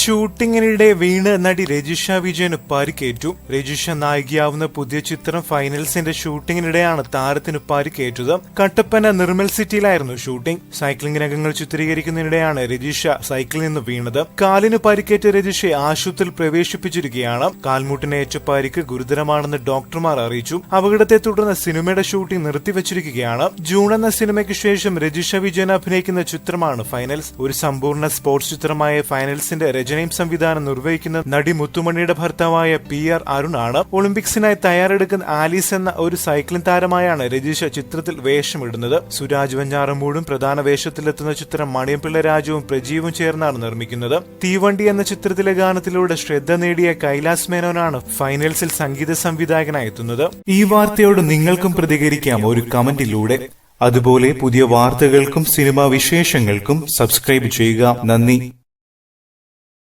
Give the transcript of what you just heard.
ഷൂട്ടിങ്ങിനിടെ വീണ് നടി രജിഷ വിജയന് പരിക്കേറ്റു. രജിഷ നായികയാവുന്ന പുതിയ ചിത്രം ഫൈനൽസിന്റെ ഷൂട്ടിങ്ങിനിടെയാണ് താരത്തിന് പരിക്കേറ്റത്. കട്ടപ്പന നിർമ്മൽ സിറ്റിയിലായിരുന്നു ഷൂട്ടിംഗ്. സൈക്ലിംഗ് രംഗങ്ങൾ ചിത്രീകരിക്കുന്നതിനിടെയാണ് രജിഷ സൈക്കിളിൽ നിന്ന് വീണത്. കാലിന് പരിക്കേറ്റ രജിഷയെ ആശുപത്രിയിൽ പ്രവേശിപ്പിച്ചിരിക്കുകയാണ്. കാൽമുട്ടിനേറ്റ പരിക്ക് ഗുരുതരമാണെന്ന് ഡോക്ടർമാർ അറിയിച്ചു. അപകടത്തെ തുടർന്ന് സിനിമയുടെ ഷൂട്ടിംഗ് നിർത്തിവച്ചിരിക്കുകയാണ്. ജൂൺ എന്ന സിനിമയ്ക്ക് ശേഷം രജിഷ വിജയൻ അഭിനയിക്കുന്ന ചിത്രമാണ് ഫൈനൽസ്. ഒരു സമ്പൂർണ സ്പോർട്സ് ചിത്രമായ ഫൈനൽസിന്റെ രചനയും സംവിധാനം നിർവഹിക്കുന്ന നടി മുത്തുമണിയുടെ ഭർത്താവായ പി ആർ അരുൺ ആണ് ഒളിമ്പിക്സിനായി തയ്യാറെടുക്കുന്ന ആലീസ് എന്ന ഒരു സൈക്ലിംഗ് താരമായാണ് രജിഷ ചിത്രത്തിൽ വേഷമിടുന്നത്. സുരാജ് വെഞ്ഞാറമൂടും പ്രധാന വേഷത്തിലെത്തുന്ന ചിത്രം മണിയംപിള്ള രാജുവും പ്രജീവും ചേർന്നാണ് നിർമ്മിക്കുന്നത്. തീവണ്ടി എന്ന ചിത്രത്തിലെ ഗാനത്തിലൂടെ ശ്രദ്ധ നേടിയ കൈലാസ് മേനോനാണ് ഫൈനൽസിൽ സംഗീത സംവിധായകനായി എത്തുന്നത്. ഈ വാർത്തയോട് നിങ്ങൾക്കും പ്രതികരിക്കാം ഒരു കമന്റിലൂടെ. അതുപോലെ പുതിയ വാർത്തകൾക്കും സിനിമാ വിശേഷങ്ങൾക്കും സബ്സ്ക്രൈബ് ചെയ്യുക. നന്ദി.